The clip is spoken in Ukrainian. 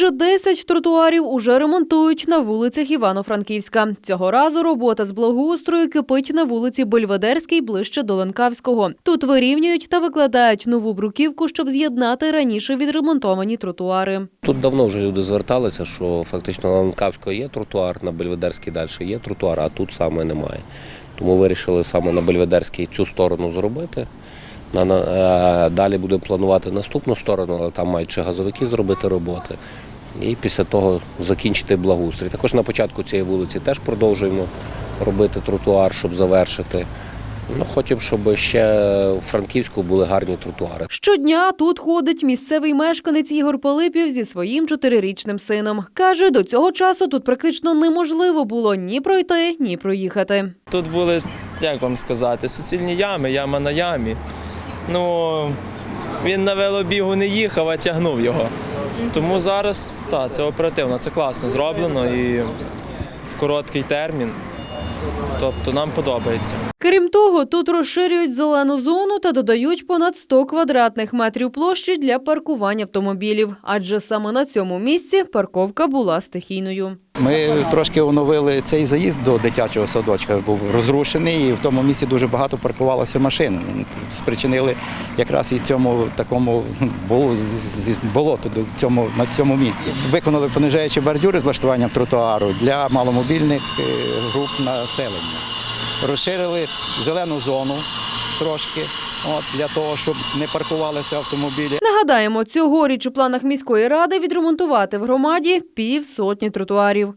Майже 10 тротуарів уже ремонтують на вулицях Івано-Франківська. Цього разу робота з благоустрою кипить на вулиці Бельведерській ближче до Ленкавського. Тут вирівнюють та викладають нову бруківку, щоб з'єднати раніше відремонтовані тротуари. Тут давно вже люди зверталися, що фактично на Ланкавського є тротуар, на Бельведерській далі є тротуар, а тут саме немає. Тому вирішили саме на Бельведерській цю сторону зробити. Е, далі будемо планувати наступну сторону, але там мають ще газовики зробити роботи. І після того закінчити благоустрій. Також на початку цієї вулиці теж продовжуємо робити тротуар, щоб завершити. Ну, Хочемо, щоб ще у Франківську були гарні тротуари. Щодня тут ходить місцевий мешканець Ігор Пилипів зі своїм чотирирічним сином. Каже, до цього часу тут практично неможливо було ні пройти, ні проїхати. Тут були, як вам сказати, суцільні ями, яма на ямі. Ну, він на велобігу не їхав, а тягнув його. Тому зараз та, це оперативно, це класно зроблено і в короткий термін. Тобто нам подобається. Крім того, тут розширюють зелену зону та додають понад 100 квадратних метрів площі для паркування автомобілів, адже саме на цьому місці парковка була стихійною. Ми трошки оновили цей заїзд до дитячого садочка, був розрушений, і в тому місці дуже багато паркувалося машин. Спричинили якраз і цьому такому болоту цьому на цьому місці. Виконали понижаючі бордюри з влаштуванням тротуару для маломобільних е, груп населення. Розширили зелену зону трошки, от для того, щоб не паркувалися автомобілі. Нагадаємо, цьогоріч у планах міської ради відремонтувати в громаді півсотні тротуарів.